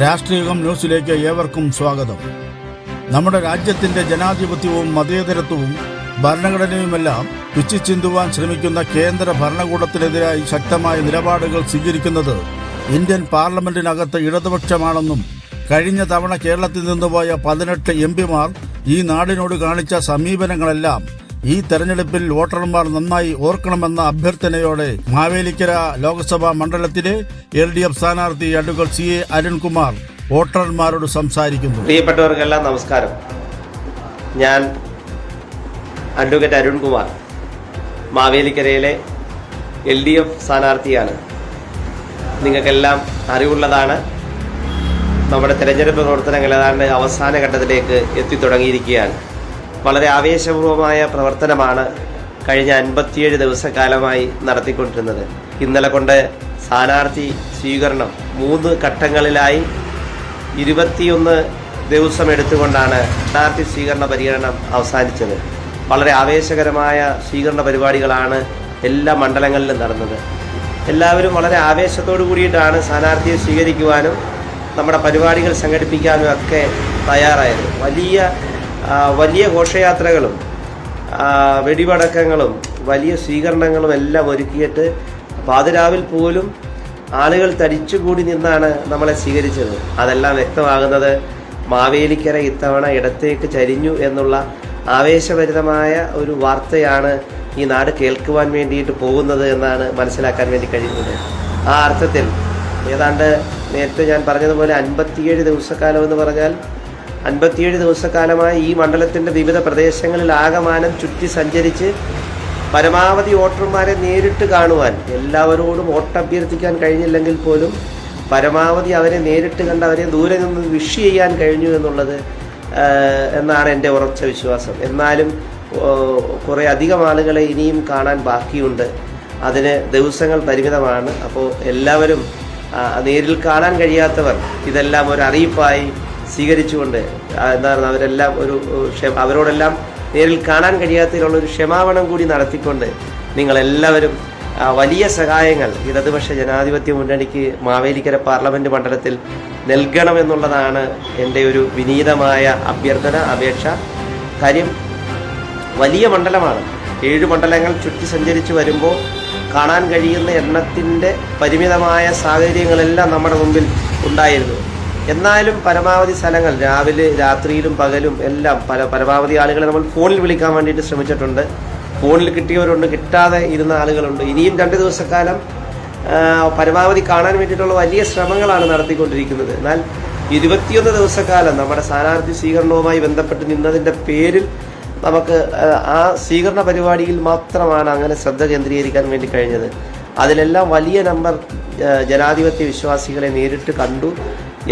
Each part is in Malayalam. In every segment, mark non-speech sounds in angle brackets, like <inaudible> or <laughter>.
രാഷ്ട്രീയം ന്യൂസിലേക്ക് ഏവർക്കും സ്വാഗതം. നമ്മുടെ രാജ്യത്തിന്റെ ജനാധിപത്യവും മതേതരത്വവും ഭരണഘടനയുമെല്ലാം പിച്ചിച്ചിന്തുവാൻ ശ്രമിക്കുന്ന കേന്ദ്ര ഭരണകൂടത്തിനെതിരായി ശക്തമായ നിലപാടുകൾ സ്വീകരിക്കുന്നത് ഇന്ത്യൻ പാർലമെന്റിനകത്ത് ഇടതുപക്ഷമാണെന്നും കഴിഞ്ഞ തവണ കേരളത്തിൽ നിന്ന് പോയ പതിനെട്ട് എം പിമാർ ഈ നാടിനോട് കാണിച്ച സമീപനങ്ങളെല്ലാം ഈ തെരഞ്ഞെടുപ്പിൽ വോട്ടർമാർ നന്നായി ഓർക്കണമെന്ന അഭ്യർത്ഥനയോടെ മാവേലിക്കര ലോക്സഭാ മണ്ഡലത്തിലെ എൽ ഡി എഫ് സ്ഥാനാർത്ഥി അഡ്വക്കേറ്റ് സി എ അരുൺകുമാർ വോട്ടർമാരോട് സംസാരിക്കുന്നു. പ്രിയപ്പെട്ടവർക്കെല്ലാം നമസ്കാരം. ഞാൻ അഡ്വക്കേറ്റ് അരുൺകുമാർ മാവേലിക്കരയിലെ എൽ ഡി എഫ് സ്ഥാനാർത്ഥിയാണ്. നിങ്ങൾക്കെല്ലാം അറിവുള്ളതാണ്. നമ്മുടെ തെരഞ്ഞെടുപ്പ് പ്രവർത്തനങ്ങൾ ഏതാണ്ട് അവസാന ഘട്ടത്തിലേക്ക് എത്തിത്തുടങ്ങിയിരിക്കുകയാണ്. വളരെ ആവേശപൂർവമായ പ്രവർത്തനമാണ് കഴിഞ്ഞ അൻപത്തിയേഴ് ദിവസക്കാലമായി നടത്തിക്കൊണ്ടിരുന്നത്. ഇന്നലെ കൊണ്ട് സ്ഥാനാർത്ഥി സ്വീകരണം മൂന്ന് ഘട്ടങ്ങളിലായി ഇരുപത്തിയൊന്ന് ദിവസം എടുത്തുകൊണ്ടാണ് സ്ഥാനാർത്ഥി സ്വീകരണ പര്യടനം അവസാനിച്ചത്. വളരെ ആവേശകരമായ സ്വീകരണ പരിപാടികളാണ് എല്ലാ മണ്ഡലങ്ങളിലും നടന്നത്. എല്ലാവരും വളരെ ആവേശത്തോടു കൂടിയിട്ടാണ് സ്ഥാനാർത്ഥിയെ സ്വീകരിക്കുവാനും നമ്മുടെ പരിപാടികൾ സംഘടിപ്പിക്കാനും ഒക്കെ തയ്യാറായത്. വലിയ വലിയ ഘോഷയാത്രകളും വെടിപടക്കങ്ങളും വലിയ സ്വീകരണങ്ങളും എല്ലാം ഒരുക്കിയിട്ട് പാതിരാവിൽ പോലും ആളുകൾ തടിച്ചുകൂടി നിന്നാണ് നമ്മളെ സ്വീകരിച്ചത്. അതെല്ലാം വ്യക്തമാകുന്നത് മാവേലിക്കര ഇത്തവണ ഇടത്തേക്ക് ചരിഞ്ഞു എന്നുള്ള ആവേശഭരിതമായ ഒരു വാർത്തയാണ് ഈ നാട് കേൾക്കുവാൻ വേണ്ടിയിട്ട് പോകുന്നത് എന്നാണ് മനസ്സിലാക്കാൻ വേണ്ടി കഴിയുന്നത് ആ അർത്ഥത്തിൽ ഏതാണ്ട് നേരത്തെ ഞാൻ പറഞ്ഞതുപോലെ അൻപത്തിയേഴ് ദിവസക്കാലം എന്ന് പറഞ്ഞാൽ അൻപത്തിയേഴ് ദിവസക്കാലമായി ഈ മണ്ഡലത്തിന്റെ വിവിധ പ്രദേശങ്ങളിൽ ആകമാനം ചുറ്റി സഞ്ചരിച്ച് പരമാവധി വോട്ടർമാരെ നേരിട്ട് കാണുവാൻ എല്ലാവരോടും വോട്ടഭ്യർത്ഥിക്കാൻ കഴിഞ്ഞില്ലെങ്കിൽ പോലും പരമാവധി അവരെ നേരിട്ട് കണ്ട് അവരെ ദൂരെ നിന്ന് വിഷ് ചെയ്യാൻ കഴിഞ്ഞു എന്നുള്ളത് എന്നാണ് എന്റെ ഉറച്ച വിശ്വാസം. എന്നാലും കുറേ അധികം ആളുകളെ ഇനിയും കാണാൻ ബാക്കിയുണ്ട്. അതിന് ദിവസങ്ങൾ പരിമിതമാണ്. അപ്പോൾ എല്ലാവരും നേരിൽ കാണാൻ കഴിയാത്തവർ ഇതെല്ലാം ഒരു അറിയിപ്പായി സ്വീകരിച്ചുകൊണ്ട് എന്താ എന്താണ് അവരെല്ലാം ഒരു അവരോടെല്ലാം നേരിൽ കാണാൻ കഴിയാത്തതിലുള്ള ഒരു ക്ഷമാപണം കൂടി നടത്തിക്കൊണ്ട് നിങ്ങളെല്ലാവരും വലിയ സഹായങ്ങൾ ഇടതുപക്ഷ ജനാധിപത്യ മുന്നണിക്ക് മാവേലിക്കര പാർലമെന്റ് മണ്ഡലത്തിൽ നൽകണമെന്നുള്ളതാണ് എന്റെ ഒരു വിനീതമായ അഭ്യർത്ഥന അപേക്ഷ. കാര്യം വലിയ മണ്ഡലമാണ്. ഏഴ് മണ്ഡലങ്ങൾ ചുറ്റി സഞ്ചരിച്ച് വരുമ്പോൾ കാണാൻ കഴിയുന്ന എണ്ണത്തിന്റെ പരിമിതമായ സാഹചര്യങ്ങളെല്ലാം നമ്മുടെ മുമ്പിൽ ഉണ്ടായിരുന്നു. എന്നാലും പരമാവധി സ്ഥലങ്ങൾ രാവിലെ രാത്രിയിലും പകലും എല്ലാം പല പരമാവധി ആളുകളെ നമ്മൾ ഫോണിൽ വിളിക്കാൻ വേണ്ടിയിട്ട് ശ്രമിച്ചിട്ടുണ്ട്. ഫോണിൽ കിട്ടിയവരുണ്ട് കിട്ടാതെ ഇരുന്ന ആളുകളുണ്ട്. ഇനിയും രണ്ട് ദിവസക്കാലം പരമാവധി കാണാൻ വേണ്ടിയിട്ടുള്ള വലിയ ശ്രമങ്ങളാണ് നടത്തിക്കൊണ്ടിരിക്കുന്നത്. എന്നാൽ ഇരുപത്തിയൊന്ന് ദിവസക്കാലം നമ്മുടെ സ്ഥാനാർത്ഥി സ്വീകരണവുമായി ബന്ധപ്പെട്ട് നിന്നതിന്റെ പേരിൽ നമുക്ക് ആ സ്വീകരണ പരിപാടിയിൽ മാത്രമാണ് അങ്ങനെ ശ്രദ്ധ കേന്ദ്രീകരിക്കാൻ വേണ്ടി കഴിഞ്ഞത്. അതിലെല്ലാം വലിയ നമ്പർ ജനാധിപത്യ വിശ്വാസികളെ നേരിട്ട് കണ്ടു.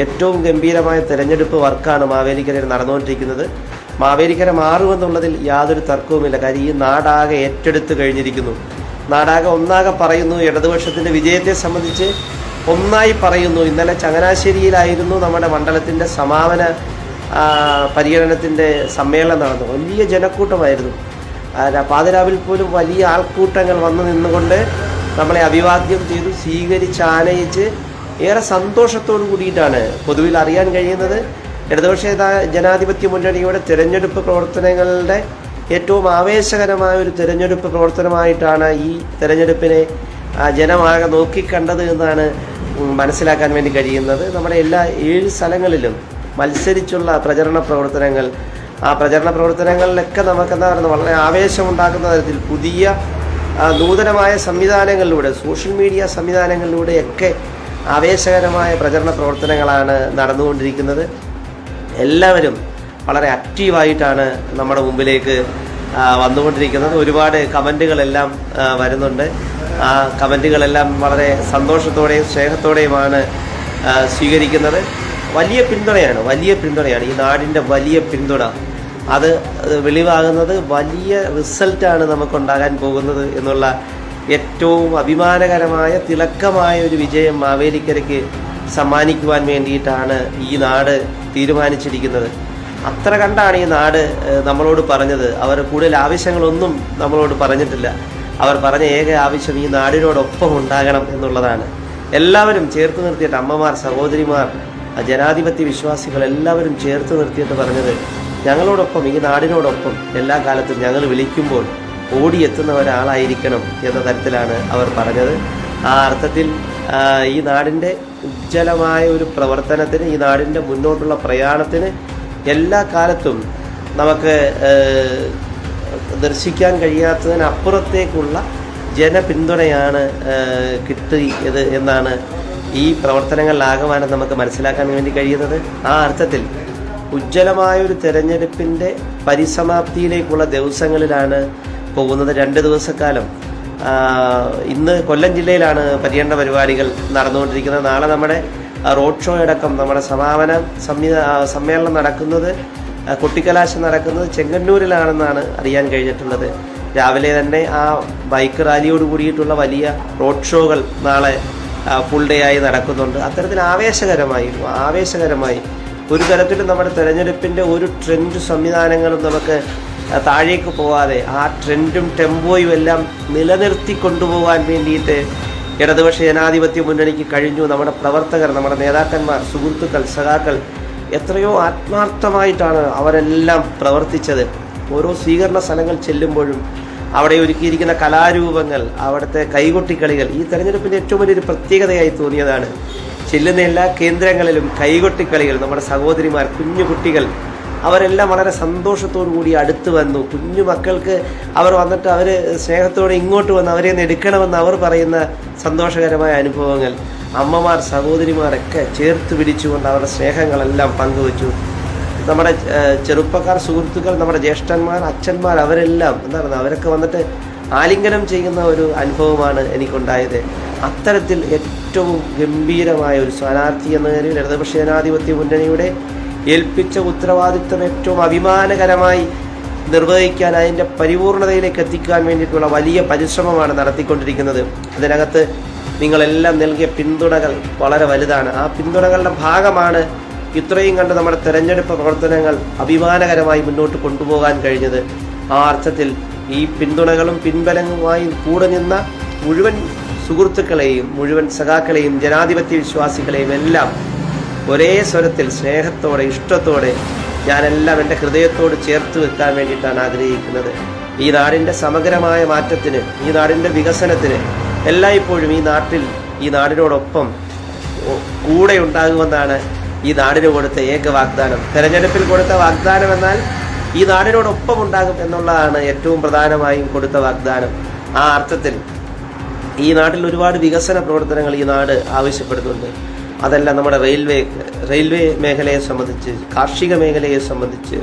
ഏറ്റവും ഗംഭീരമായ തെരഞ്ഞെടുപ്പ് വർക്കാണ് മാവേലിക്കരയിൽ നടന്നുകൊണ്ടിരിക്കുന്നത്. മാവേലിക്കര മാറുമെന്നുള്ളതിൽ യാതൊരു തർക്കവുമില്ല. കാര്യം ഈ നാടാകെ ഏറ്റെടുത്ത് കഴിഞ്ഞിരിക്കുന്നു. നാടാകെ ഒന്നാകെ പറയുന്നു ഇടതുപക്ഷത്തിന്റെ വിജയത്തെ സംബന്ധിച്ച് ഒന്നായി പറയുന്നു. ഇന്നലെ ചങ്ങനാശ്ശേരിയിലായിരുന്നു നമ്മുടെ മണ്ഡലത്തിന്റെ സമാപന പരിഗണനത്തിന്റെ സമ്മേളനം നടന്നു വലിയ ജനക്കൂട്ടമായിരുന്നു. പാതിരാവിൽ പോലും വലിയ ആൾക്കൂട്ടങ്ങൾ വന്നു നിന്നുകൊണ്ട് നമ്മളെ അഭിവാദ്യം ചെയ്തു സ്വീകരിച്ച് ആനയിച്ച് ഏറെ സന്തോഷത്തോടു കൂടിയിട്ടാണ് പൊതുവിൽ അറിയാൻ കഴിയുന്നത്. ഇടതുപക്ഷ ജനാധിപത്യ മുന്നണിയുടെ തിരഞ്ഞെടുപ്പ് പ്രവർത്തനങ്ങളുടെ ഏറ്റവും ആവേശകരമായ ഒരു തിരഞ്ഞെടുപ്പ് പ്രവർത്തനമായിട്ടാണ് ഈ തിരഞ്ഞെടുപ്പിനെ ജനമാകെ നോക്കിക്കണ്ടത് എന്നാണ് മനസ്സിലാക്കാൻ വേണ്ടി കഴിയുന്നത്. നമ്മുടെ എല്ലാ ഏഴ് സ്ഥലങ്ങളിലും മത്സരിച്ചുള്ള പ്രചരണ പ്രവർത്തനങ്ങൾ ആ പ്രചരണ പ്രവർത്തനങ്ങളിലൊക്കെ നമുക്ക് എന്താ പറയുന്നത് വളരെ ആവേശമുണ്ടാക്കുന്ന തരത്തിൽ പുതിയ നൂതനമായ സംവിധാനങ്ങളിലൂടെ സോഷ്യൽ മീഡിയ സംവിധാനങ്ങളിലൂടെയൊക്കെ ആവേശകരമായ പ്രചരണ പ്രവർത്തനങ്ങളാണ് നടന്നുകൊണ്ടിരിക്കുന്നത്. എല്ലാവരും വളരെ ആക്റ്റീവായിട്ടാണ് നമ്മുടെ മുമ്പിലേക്ക് വന്നുകൊണ്ടിരിക്കുന്നത്. ഒരുപാട് കമന്റുകളെല്ലാം വരുന്നുണ്ട്. ആ കമന്റുകളെല്ലാം വളരെ സന്തോഷത്തോടെയും സ്നേഹത്തോടെയുമാണ് സ്വീകരിക്കുന്നത്. വലിയ പിന്തുണയാണ് വലിയ പിന്തുണയാണ്. ഈ നാടിന്റെ വലിയ പിന്തുണ. അത് വെളിവാകുന്നത് വലിയ റിസൾട്ടാണ് നമുക്കുണ്ടാകാൻ പോകുന്നത് എന്നുള്ള ഏറ്റവും അഭിമാനകരമായ തിളക്കമായ ഒരു വിജയം മാവേലിക്കരയ്ക്ക് സമ്മാനിക്കുവാൻ വേണ്ടിയിട്ടാണ് ഈ നാട് തീരുമാനിച്ചിരിക്കുന്നത്. അത്ര കണ്ടാണ് ഈ നാട് നമ്മളോട് പറഞ്ഞത്. അവർ കൂടുതൽ ആവശ്യങ്ങളൊന്നും നമ്മളോട് പറഞ്ഞിട്ടില്ല. അവർ പറഞ്ഞ ഏക ആവശ്യം ഈ നാടിനോടൊപ്പം ഉണ്ടാകണം എന്നുള്ളതാണ്. എല്ലാവരും ചേർത്ത് നിർത്തിയിട്ട് അമ്മമാർ സഹോദരിമാർ ജനാധിപത്യ വിശ്വാസികൾ എല്ലാവരും ചേർത്ത് നിർത്തിയിട്ട് പറഞ്ഞത് ഞങ്ങളോടൊപ്പം ഈ നാടിനോടൊപ്പം എല്ലാ കാലത്തും ഞങ്ങൾ വിളിക്കുമ്പോൾ ഓടിയെത്തുന്ന ഒരാളായിരിക്കണം എന്ന തരത്തിലാണ് അവർ പറഞ്ഞത്. ആ അർത്ഥത്തിൽ ഈ നാടിന്റെ ഉജ്ജ്വലമായ ഒരു പ്രവർത്തനത്തിന് ഈ നാടിന്റെ മുന്നോട്ടുള്ള പ്രയാണത്തിന് എല്ലാ കാലത്തും നമുക്ക് ദർശിക്കാൻ കഴിയാത്തതിനപ്പുറത്തേക്കുള്ള ജനപിന്തുണയാണ് കിട്ടിയത് എന്നാണ് ഈ പ്രവർത്തനങ്ങളിലാകമാനം നമുക്ക് മനസ്സിലാക്കാൻ വേണ്ടി കഴിയുന്നത്. ആ അർത്ഥത്തിൽ ഉജ്ജ്വലമായ ഒരു തെരഞ്ഞെടുപ്പിന്റെ പരിസമാപ്തിയിലേക്കുള്ള ദിവസങ്ങളിലാണ് പോകുന്നത് രണ്ട് ദിവസക്കാലം. ഇന്ന് കൊല്ലം ജില്ലയിലാണ് പര്യടന പരിപാടികൾ നടന്നുകൊണ്ടിരിക്കുന്നത്. നാളെ നമ്മുടെ റോഡ് ഷോ അടക്കം നമ്മുടെ സമാപന സംവി സമ്മേളനം നടക്കുന്നത് കൊട്ടിക്കലാശം നടക്കുന്നത് ചെങ്ങന്നൂരിലാണെന്നാണ് അറിയാൻ കഴിഞ്ഞിട്ടുള്ളത്. രാവിലെ തന്നെ ആ ബൈക്ക് റാലിയോട് കൂടിയിട്ടുള്ള വലിയ റോഡ് ഷോകൾ നാളെ ഫുൾ ഡേ ആയി നടക്കുന്നുണ്ട്. അത്തരത്തിൽ ആവേശകരമായി ആവേശകരമായി. ഒരു തരത്തിലും നമ്മുടെ തെരഞ്ഞെടുപ്പിന്റെ ഒരു ട്രെൻഡ് സംവിധാനങ്ങളും നമുക്ക് താഴേക്ക് പോവാതെ ആ ട്രെൻഡും ടെമ്പോയും എല്ലാം നിലനിർത്തി കൊണ്ടുപോകാൻ വേണ്ടിയിട്ട് ഇടതുപക്ഷ ജനാധിപത്യ മുന്നണിക്ക് കഴിഞ്ഞു. നമ്മുടെ പ്രവർത്തകർ നമ്മുടെ നേതാക്കന്മാർ സുഹൃത്തുക്കൾ സഖാക്കൾ എത്രയോ ആത്മാർത്ഥമായിട്ടാണ് അവരെല്ലാം പ്രവർത്തിച്ചത്. ഓരോ സ്വീകരണ സ്ഥലങ്ങൾ ചെല്ലുമ്പോഴും അവിടെ ഒരുക്കിയിരിക്കുന്ന കലാരൂപങ്ങൾ അവിടുത്തെ കൈകൊട്ടിക്കളികൾ ഈ തെരഞ്ഞെടുപ്പിന്റെ ഏറ്റവും വലിയൊരു പ്രത്യേകതയായി തോന്നിയതാണ്. ചെല്ലുന്ന എല്ലാ കേന്ദ്രങ്ങളിലും കൈകൊട്ടിക്കളികൾ നമ്മുടെ സഹോദരിമാർ കുഞ്ഞു കുട്ടികൾ അവരെല്ലാം വളരെ സന്തോഷത്തോടു കൂടി അടുത്ത് വന്നു. കുഞ്ഞു മക്കൾക്ക് അവർ വന്നിട്ട് അവർ സ്നേഹത്തോടെ ഇങ്ങോട്ട് വന്ന് അവരെ എടുക്കണമെന്ന് അവർ പറയുന്ന സന്തോഷകരമായ അനുഭവങ്ങൾ അമ്മമാർ സഹോദരിമാരൊക്കെ ചേർത്ത് പിടിച്ചുകൊണ്ട് അവരുടെ സ്നേഹങ്ങളെല്ലാം പങ്കുവച്ചു. നമ്മുടെ ചെറുപ്പക്കാർ സുഹൃത്തുക്കൾ നമ്മുടെ ജ്യേഷ്ഠന്മാർ അച്ഛന്മാർ അവരെല്ലാം എന്താണ് അവരൊക്കെ വന്നിട്ട് ആലിംഗനം ചെയ്യുന്ന ഒരു അനുഭവമാണ് എനിക്കുണ്ടായത്. അത്തരത്തിൽ ഏറ്റവും ഗംഭീരമായ ഒരു സ്ഥാനാർത്ഥി എന്ന നിലയിൽ ഇടതുപക്ഷ ജനാധിപത്യ മുന്നണിയുടെ ഏൽപ്പിച്ച ഉത്തരവാദിത്വം ഏറ്റവും അഭിമാനകരമായി നിർവഹിക്കാൻ അതിന്റെ പരിപൂർണതയിലേക്ക് എത്തിക്കാൻ വേണ്ടിയിട്ടുള്ള വലിയ പരിശ്രമമാണ് നടത്തിക്കൊണ്ടിരിക്കുന്നത്. അതിനകത്ത് നിങ്ങളെല്ലാം നൽകിയ പിന്തുണകൾ വളരെ വലുതാണ്. ആ പിന്തുണകളുടെ ഭാഗമാണ് ഇത്രയും കണ്ട് നമ്മുടെ തെരഞ്ഞെടുപ്പ് പ്രവർത്തനങ്ങൾ അഭിമാനകരമായി മുന്നോട്ട് കൊണ്ടുപോകാൻ കഴിഞ്ഞത്. ആ അർത്ഥത്തിൽ ഈ പിന്തുണകളും പിൻബലങ്ങളുമായി കൂടെ നിന്ന മുഴുവൻ സുഹൃത്തുക്കളെയും മുഴുവൻ സഖാക്കളെയും ജനാധിപത്യ വിശ്വാസികളെയും എല്ലാം ഒരേ സ്വരത്തിൽ സ്നേഹത്തോടെ ഇഷ്ടത്തോടെ ഞാനെല്ലാം എന്റെ ഹൃദയത്തോട് ചേർത്ത് വെക്കാൻ വേണ്ടിയിട്ടാണ് ആഗ്രഹിക്കുന്നത്. ഈ നാടിന്റെ സമഗ്രമായ മാറ്റത്തിന് ഈ നാടിന്റെ വികസനത്തിന് എല്ലായ്പ്പോഴും ഈ നാട്ടിൽ ഈ നാടിനോടൊപ്പം കൂടെ ഉണ്ടാകുമെന്നാണ് ഈ നാടിന് കൊടുത്ത ഏക വാഗ്ദാനം. തെരഞ്ഞെടുപ്പിൽ കൊടുത്ത വാഗ്ദാനം എന്നാൽ ഈ നാടിനോടൊപ്പം ഉണ്ടാകും എന്നുള്ളതാണ് ഏറ്റവും പ്രധാനമായും കൊടുത്ത വാഗ്ദാനം. ആ അർത്ഥത്തിൽ ഈ നാട്ടിൽ ഒരുപാട് വികസന പ്രവർത്തനങ്ങൾ ഈ നാട് ആവശ്യപ്പെടുന്നുണ്ട്. അതെല്ലാം നമ്മുടെ റെയിൽവേ റെയിൽവേ മേഖലയെ സംബന്ധിച്ച് കാർഷിക മേഖലയെ സംബന്ധിച്ച്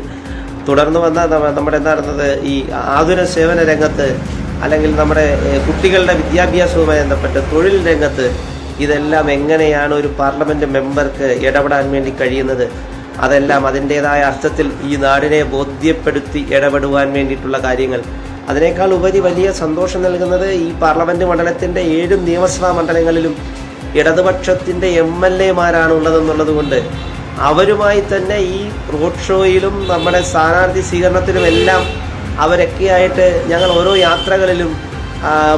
തുടർന്ന് വന്ന നമ്മുടെ എന്താ പറയുന്നത് ഈ ആതുര സേവന രംഗത്ത് അല്ലെങ്കിൽ നമ്മുടെ കുട്ടികളുടെ വിദ്യാഭ്യാസവുമായി ബന്ധപ്പെട്ട് തൊഴിൽ രംഗത്ത് ഇതെല്ലാം എങ്ങനെയാണ് ഒരു പാർലമെന്റ് മെമ്പർക്ക് ഇടപെടാൻ വേണ്ടി കഴിയുന്നത്? അതെല്ലാം അതിന്റേതായ അർത്ഥത്തിൽ ഈ നാടിനെ ബോധ്യപ്പെടുത്തി ഇടപെടുവാൻ വേണ്ടിയിട്ടുള്ള കാര്യങ്ങൾ. അതിനേക്കാൾ ഉപരി വലിയ സന്തോഷം നൽകുന്നത് ഈ പാർലമെന്റ് മണ്ഡലത്തിന്റെ ഏഴും നിയമസഭാ മണ്ഡലങ്ങളിലും ഇടതുപക്ഷത്തിന്റെ എം എൽ എമാരാണ് ഉള്ളതെന്നുള്ളത് കൊണ്ട് അവരുമായി തന്നെ ഈ റോഡ് ഷോയിലും നമ്മുടെ സ്ഥാനാർത്ഥി സ്വീകരണത്തിലും എല്ലാം അവരൊക്കെയായിട്ട് ഞങ്ങൾ ഓരോ യാത്രകളിലും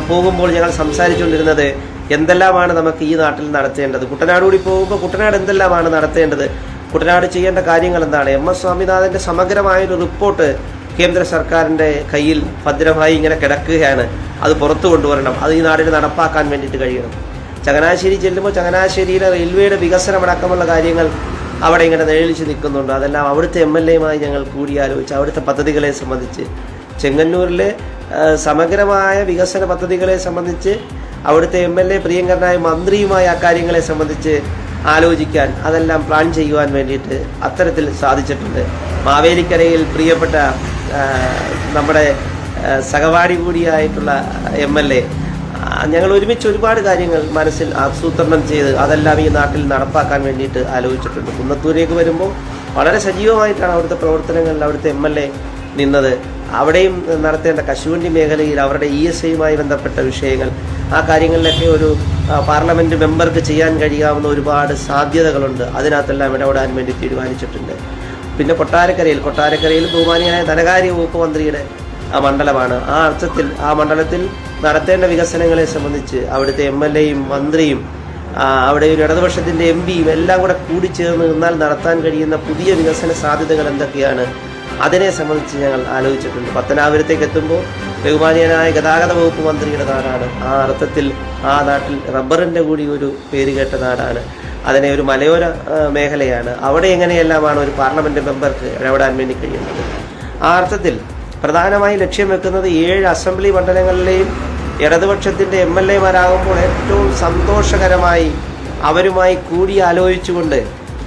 പോകുമ്പോൾ ഞങ്ങൾ സംസാരിച്ചുകൊണ്ടിരുന്നത് എന്തെല്ലാമാണ് നമുക്ക് ഈ നാട്ടിൽ നടത്തേണ്ടത്? കുട്ടനാട് കൂടി പോകുമ്പോൾ കുട്ടനാട് എന്തെല്ലാമാണ് നടത്തേണ്ടത്? കുട്ടനാട് ചെയ്യേണ്ട കാര്യങ്ങൾ എന്താണ്? എം എസ് സ്വാമിനാഥന്റെ സമഗ്രമായൊരു റിപ്പോർട്ട് കേന്ദ്ര സർക്കാരിന്റെ കയ്യിൽ ഭദ്രമായി ഇങ്ങനെ കിടക്കുകയാണ്. അത് പുറത്തു കൊണ്ടുവരണം. അത് ഈ നാടിന് നടപ്പാക്കാൻ വേണ്ടിയിട്ട് കഴിയണം. ചങ്ങനാശ്ശേരി ചെല്ലുമ്പോൾ ചങ്ങനാശ്ശേരിയിലെ റെയിൽവേയുടെ വികസനമടക്കമുള്ള കാര്യങ്ങൾ അവിടെ ഇങ്ങനെ നിഴലിച്ച് നിൽക്കുന്നുണ്ട്. അതെല്ലാം അവിടുത്തെ എം എൽ എയുമായി ഞങ്ങൾ കൂടിയാലോചിച്ച് അവിടുത്തെ പദ്ധതികളെ സംബന്ധിച്ച് ചെങ്ങന്നൂരിലെ സമഗ്രമായ വികസന പദ്ധതികളെ സംബന്ധിച്ച് അവിടുത്തെ എം എൽ എ പ്രിയങ്കരനായ മന്ത്രിയുമായി ആ കാര്യങ്ങളെ സംബന്ധിച്ച് ആലോചിക്കാൻ അതെല്ലാം പ്ലാൻ ചെയ്യുവാൻ വേണ്ടിയിട്ട് അത്തരത്തിൽ സാധിച്ചിട്ടുണ്ട്. മാവേലിക്കരയിൽ പ്രിയപ്പെട്ട നമ്മുടെ സഹപാഠി കൂടിയായിട്ടുള്ള എം എൽ എ ഞങ്ങൾ ഒരുമിച്ച് ഒരുപാട് കാര്യങ്ങൾ മനസ്സിൽ ആസൂത്രണം ചെയ്ത് അതെല്ലാം ഈ നാട്ടിൽ നടപ്പാക്കാൻ വേണ്ടിയിട്ട് ആലോചിച്ചിട്ടുണ്ട്. കുന്നത്തൂരേക്ക് വരുമ്പോൾ വളരെ സജീവമായിട്ടാണ് അവിടുത്തെ പ്രവർത്തനങ്ങളിൽ അവിടുത്തെ എം എൽ എ നിന്നത്. അവിടെയും നടത്തേണ്ട കശുവണ്ടി മേഖലയിൽ അവരുടെ ഇ എസ് ഐയുമായി ബന്ധപ്പെട്ട വിഷയങ്ങൾ ആ കാര്യങ്ങളിലൊക്കെ ഒരു പാർലമെന്റ് മെമ്പർക്ക് ചെയ്യാൻ കഴിയാവുന്ന ഒരുപാട് സാധ്യതകളുണ്ട്. അതിനകത്തെല്ലാം ഇടപെടാൻ വേണ്ടി തീരുമാനിച്ചിട്ടുണ്ട്. പിന്നെ കൊട്ടാരക്കരയിൽ കൊട്ടാരക്കരയിൽ ബഹുമാനിയായ ധനകാര്യ വകുപ്പ് മന്ത്രിയുടെ ആ മണ്ഡലമാണ്. ആ അർത്ഥത്തിൽ ആ മണ്ഡലത്തിൽ നടത്തേണ്ട വികസനങ്ങളെ സംബന്ധിച്ച് അവിടുത്തെ എം എൽ എയും മന്ത്രിയും അവിടെ ഒരു ഇടതുപക്ഷത്തിന്റെ എം പിയും എല്ലാം കൂടെ കൂടിച്ചേർന്ന് നിന്നാൽ നടത്താൻ കഴിയുന്ന പുതിയ വികസന സാധ്യതകൾ എന്തൊക്കെയാണ്? അതിനെ സംബന്ധിച്ച് ഞങ്ങൾ ആലോചിച്ചിട്ടുണ്ട്. പത്തനാപുരത്തേക്ക് എത്തുമ്പോൾ ബഹുമാനീയനായ ഗതാഗത വകുപ്പ് മന്ത്രിയുടെ നാടാണ്. ആ അർത്ഥത്തിൽ ആ നാട്ടിൽ റബ്ബറിന്റെ കൂടി ഒരു പേര് കേട്ട നാടാണ്. അതിനെ ഒരു മലയോര മേഖലയാണ്. അവിടെ എങ്ങനെയെല്ലാമാണ് ഒരു പാർലമെന്റ് മെമ്പർക്ക് ഇടപെടാൻ വേണ്ടി കഴിയുന്നത്? ആ അർത്ഥത്തിൽ പ്രധാനമായും ലക്ഷ്യം വെക്കുന്നത് ഏഴ് അസംബ്ലി മണ്ഡലങ്ങളിലെയും ഇടതുപക്ഷത്തിന്റെ എം എൽ എമാരാകുമ്പോൾ ഏറ്റവും സന്തോഷകരമായി അവരുമായി കൂടി ആലോചിച്ചുകൊണ്ട്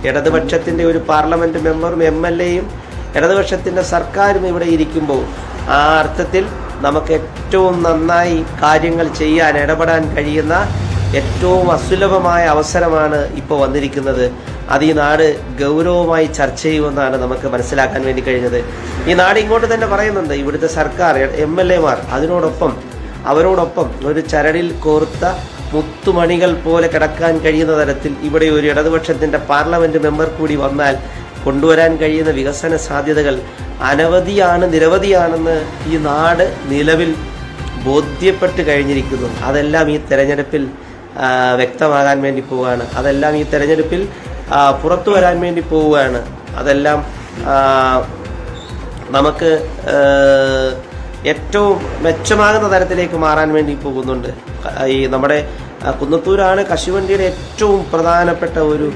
ഇടതുപക്ഷത്തിന്റെ ഒരു പാർലമെന്റ് മെമ്പറും എം എൽ എയും ഇടതുപക്ഷത്തിന്റെ സർക്കാരും ഇവിടെ ഇരിക്കുമ്പോൾ ആ അർത്ഥത്തിൽ നമുക്ക് ഏറ്റവും നന്നായി കാര്യങ്ങൾ ചെയ്യാൻ ഇടപെടാൻ കഴിയുന്ന ഏറ്റവും അസുലഭമായ അവസരമാണ് ഇപ്പോൾ വന്നിരിക്കുന്നത്. അത് ഈ നാട് ഗൗരവമായി ചർച്ച ചെയ്യുമെന്നാണ് നമുക്ക് മനസ്സിലാക്കാൻ വേണ്ടി കഴിഞ്ഞത്. ഈ നാട് ഇങ്ങോട്ട് തന്നെ പറയുന്നുണ്ട് ഇവിടുത്തെ സർക്കാർ എം എൽ എമാർ അതിനോടൊപ്പം അവരോടൊപ്പം ഒരു ചരടിൽ കോർത്ത മുത്തുമണികൾ പോലെ കിടക്കാൻ കഴിയുന്ന തരത്തിൽ ഇവിടെ ഒരു ഇടതുപക്ഷത്തിന്റെ പാർലമെന്റ് മെമ്പർ കൂടി വന്നാൽ കൊണ്ടുവരാൻ കഴിയുന്ന വികസന സാധ്യതകൾ അനവധിയാണ് നിരവധിയാണെന്ന് ഈ നാട് നിലവിൽ ബോധ്യപ്പെട്ട് കഴിഞ്ഞിരിക്കുന്നു അതെല്ലാം ഈ തെരഞ്ഞെടുപ്പിൽ വ്യക്തമാകാൻ വേണ്ടി പോവുകയാണ്. അതെല്ലാം ഈ തെരഞ്ഞെടുപ്പിൽ പുറത്തു വരാൻ വേണ്ടി പോവുകയാണ്. അതെല്ലാം നമുക്ക് ഏറ്റവും മെച്ചമാകുന്ന തരത്തിലേക്ക് മാറാൻ വേണ്ടി പോകുന്നുണ്ട്. ഈ നമ്മുടെ കുന്നത്തൂരാണ് കശുവണ്ടിയുടെ ഏറ്റവും പ്രധാനപ്പെട്ട ഒരു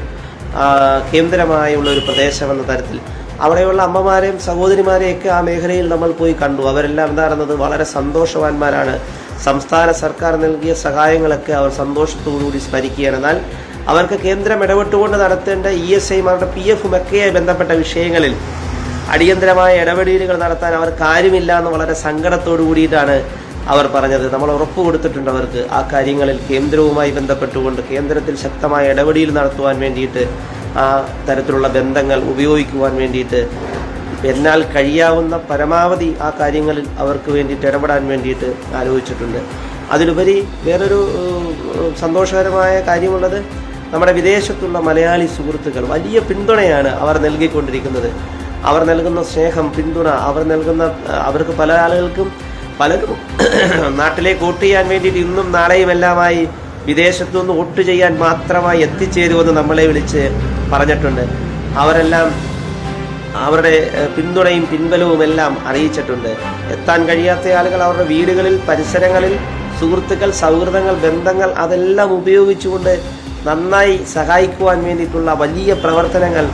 കേന്ദ്രമായുള്ള ഒരു പ്രദേശമെന്ന തരത്തിൽ. അവിടെയുള്ള അമ്മമാരെയും സഹോദരിമാരെയൊക്കെ ആ മേഖലയിൽ നമ്മൾ പോയി കണ്ടു. അവരെല്ലാം എന്താ പറയുന്നത് വളരെ സന്തോഷവാന്മാരാണ്. സംസ്ഥാന സർക്കാർ നൽകിയ സഹായങ്ങളൊക്കെ അവർ സന്തോഷത്തോടുകൂടി സ്മരിക്കുകയാണ്. എന്നാൽ അവർക്ക് കേന്ദ്രം ഇടപെട്ടുകൊണ്ട് നടത്തേണ്ട ഇ എസ് ഐമാരുടെ പി എഫുമൊക്കെയായി ബന്ധപ്പെട്ട വിഷയങ്ങളിൽ അടിയന്തരമായ ഇടപെടലുകൾ നടത്താൻ അവർ കാര്യമില്ല എന്ന് വളരെ സങ്കടത്തോടു കൂടിയിട്ടാണ് അവർ പറഞ്ഞത്. നമ്മൾ ഉറപ്പ് കൊടുത്തിട്ടുണ്ട് അവർക്ക്. ആ കാര്യങ്ങളിൽ കേന്ദ്രവുമായി ബന്ധപ്പെട്ടുകൊണ്ട് കേന്ദ്രത്തിൽ ശക്തമായ ഇടപെടൽ നടത്തുവാൻ വേണ്ടിയിട്ട് ആ തരത്തിലുള്ള ബന്ധങ്ങൾ ഉപയോഗിക്കുവാൻ വേണ്ടിയിട്ട് എന്നാൽ കഴിയാവുന്ന പരമാവധി ആ കാര്യങ്ങളിൽ അവർക്ക് വേണ്ടിയിട്ട് ഇടപെടാൻ വേണ്ടിയിട്ട് ആലോചിച്ചിട്ടുണ്ട്. അതിലുപരി വേറൊരു സന്തോഷകരമായ കാര്യമുള്ളത് നമ്മുടെ വിദേശത്തുള്ള മലയാളി സുഹൃത്തുക്കൾ വലിയ പിന്തുണയാണ് അവർ നൽകിക്കൊണ്ടിരിക്കുന്നത്. അവർ നൽകുന്ന സ്നേഹം പിന്തുണ അവർ നൽകുന്ന അവർക്ക് പല ആളുകൾക്കും പലരും <clears throat> നാട്ടിലേക്ക് വോട്ട് ചെയ്യാൻ വേണ്ടിയിട്ട് ഇന്നും നാളെയും എല്ലാമായി വിദേശത്തു നിന്ന് വോട്ട് ചെയ്യാൻ മാത്രമായി എത്തിച്ചേരുമെന്ന് നമ്മളെ വിളിച്ച് പറഞ്ഞിട്ടുണ്ട്. അവരെല്ലാം അവരുടെ പിന്തുണയും പിൻബലവും എല്ലാം അറിയിച്ചിട്ടുണ്ട്. എത്താൻ കഴിയാത്ത ആളുകൾ അവരുടെ വീടുകളിൽ പരിസരങ്ങളിൽ സുഹൃത്തുക്കൾ സൗഹൃദങ്ങൾ ബന്ധങ്ങൾ അതെല്ലാം ഉപയോഗിച്ചുകൊണ്ട് നന്നായി സഹായിക്കുവാൻ വേണ്ടിയിട്ടുള്ള വലിയ പ്രവർത്തനങ്ങൾ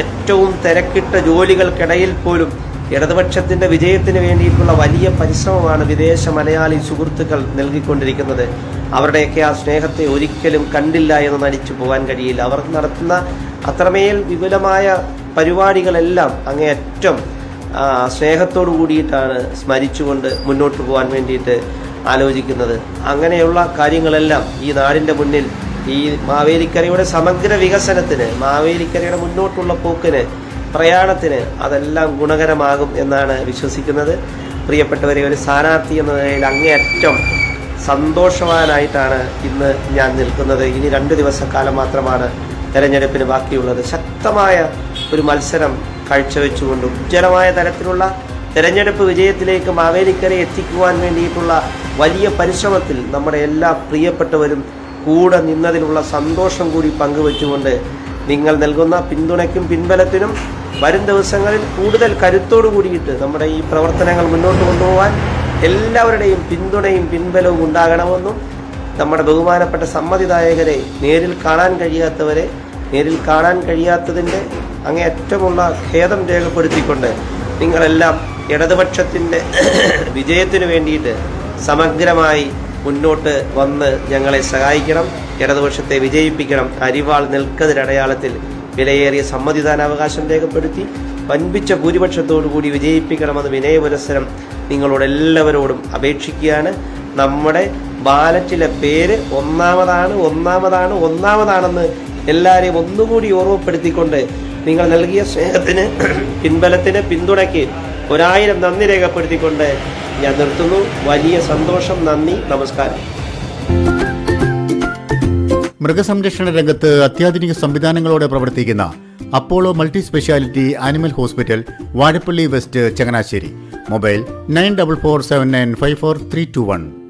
ഏറ്റവും തിരക്കിട്ട ജോലികൾക്കിടയിൽ പോലും ഇടതുപക്ഷത്തിന്റെ വിജയത്തിന് വേണ്ടിയിട്ടുള്ള വലിയ പരിശ്രമമാണ് വിദേശ മലയാളി സുഹൃത്തുക്കൾ നൽകിക്കൊണ്ടിരിക്കുന്നത്. അവരുടെയൊക്കെ ആ സ്നേഹത്തെ ഒരിക്കലും കണ്ടില്ല എന്ന് നടിച്ചു പോകാൻ കഴിയില്ല. അവർ നടത്തുന്ന അത്രമേൽ വിപുലമായ പരിപാടികളെല്ലാം അങ്ങേയറ്റം സ്നേഹത്തോടു കൂടിയിട്ടാണ് സ്മരിച്ചുകൊണ്ട് മുന്നോട്ട് പോകാൻ വേണ്ടിയിട്ട് ആലോചിക്കുന്നത്. അങ്ങനെയുള്ള കാര്യങ്ങളെല്ലാം ഈ നാടിന്റെ മുന്നിൽ ഈ മാവേലിക്കരയുടെ സമഗ്ര വികസനത്തിന് മാവേലിക്കരയുടെ മുന്നോട്ടുള്ള പോക്കിന് പ്രയാണത്തിന് അതെല്ലാം ഗുണകരമാകും എന്നാണ് വിശ്വസിക്കുന്നത്. പ്രിയപ്പെട്ടവരെ ഒരു സ്ഥാനാർത്ഥി എന്ന നിലയിൽ അങ്ങേയറ്റം സന്തോഷവാനായിട്ടാണ് ഇന്ന് ഞാൻ നിൽക്കുന്നത്. ഇനി രണ്ട് ദിവസക്കാലം മാത്രമാണ് തെരഞ്ഞെടുപ്പിന് ബാക്കിയുള്ളത്. ശക്തമായ ഒരു മത്സരം കാഴ്ചവെച്ചുകൊണ്ട് ഉജ്ജ്വലമായ തരത്തിലുള്ള തെരഞ്ഞെടുപ്പ് വിജയത്തിലേക്ക് മാവേലിക്കരെ എത്തിക്കുവാൻ വേണ്ടിയിട്ടുള്ള വലിയ പരിശ്രമത്തിൽ നമ്മുടെ എല്ലാ പ്രിയപ്പെട്ടവരും കൂടെ നിന്നതിനുള്ള സന്തോഷം കൂടി പങ്കുവെച്ചുകൊണ്ട് നിങ്ങൾ നൽകുന്ന പിന്തുണയ്ക്കും പിൻബലത്തിനും വരും ദിവസങ്ങളിൽ കൂടുതൽ കരുത്തോടു കൂടിയിട്ട് നമ്മുടെ ഈ പ്രവർത്തനങ്ങൾ മുന്നോട്ട് കൊണ്ടുപോകാൻ എല്ലാവരുടെയും പിന്തുണയും പിൻബലവും ഉണ്ടാകണമെന്നും നമ്മുടെ ബഹുമാനപ്പെട്ട സമ്മതിദായകരെ നേരിൽ കാണാൻ കഴിയാത്തവരെ നേരിൽ കാണാൻ കഴിയാത്തതിന്റെ അങ്ങേയറ്റമുള്ള ഖേദം രേഖപ്പെടുത്തിക്കൊണ്ട് നിങ്ങളെല്ലാം ഇടതുപക്ഷത്തിന്റെ <clears throat> വിജയത്തിനു വേണ്ടിയിട്ട് സമഗ്രമായി മുന്നോട്ട് വന്ന് ഞങ്ങളെ സഹായിക്കണം ഇടതുപക്ഷത്തെ വിജയിപ്പിക്കണം അരിവാൾ നിൽക്കതിരടയാളത്തിൽ വിലയേറിയ സമ്മതിദാനാവകാശം രേഖപ്പെടുത്തി വൻപിച്ച ഭൂരിപക്ഷത്തോടു കൂടി വിജയിപ്പിക്കണമെന്ന് വിനയപുരസരം നിങ്ങളോട് എല്ലാവരോടും അപേക്ഷിക്കുകയാണ്. നമ്മുടെ ബാലറ്റിലെ പേര് ഒന്നാമതാണ് ഒന്നാമതാണ് ഒന്നാമതാണെന്ന് എല്ലാവരെയും ഒന്നുകൂടി ഓർമ്മപ്പെടുത്തിക്കൊണ്ട് നിങ്ങൾ നൽകിയ സ്നേഹത്തിന് പിൻബലത്തിന് പിന്തുണയ്ക്ക് ഒരായിരം നന്ദി രേഖപ്പെടുത്തിക്കൊണ്ട് ഞാൻ നിർത്തുന്നു. വലിയ സന്തോഷം നന്ദി നമസ്കാരം. മൃഗസംരക്ഷണ രംഗത്ത് അത്യാധുനിക സംവിധാനങ്ങളോടെ പ്രവർത്തിക്കുന്ന Apollo multi speciality animal hospital Vazhappally west Changanassery. Mobile nine double four seven nine five four three two one.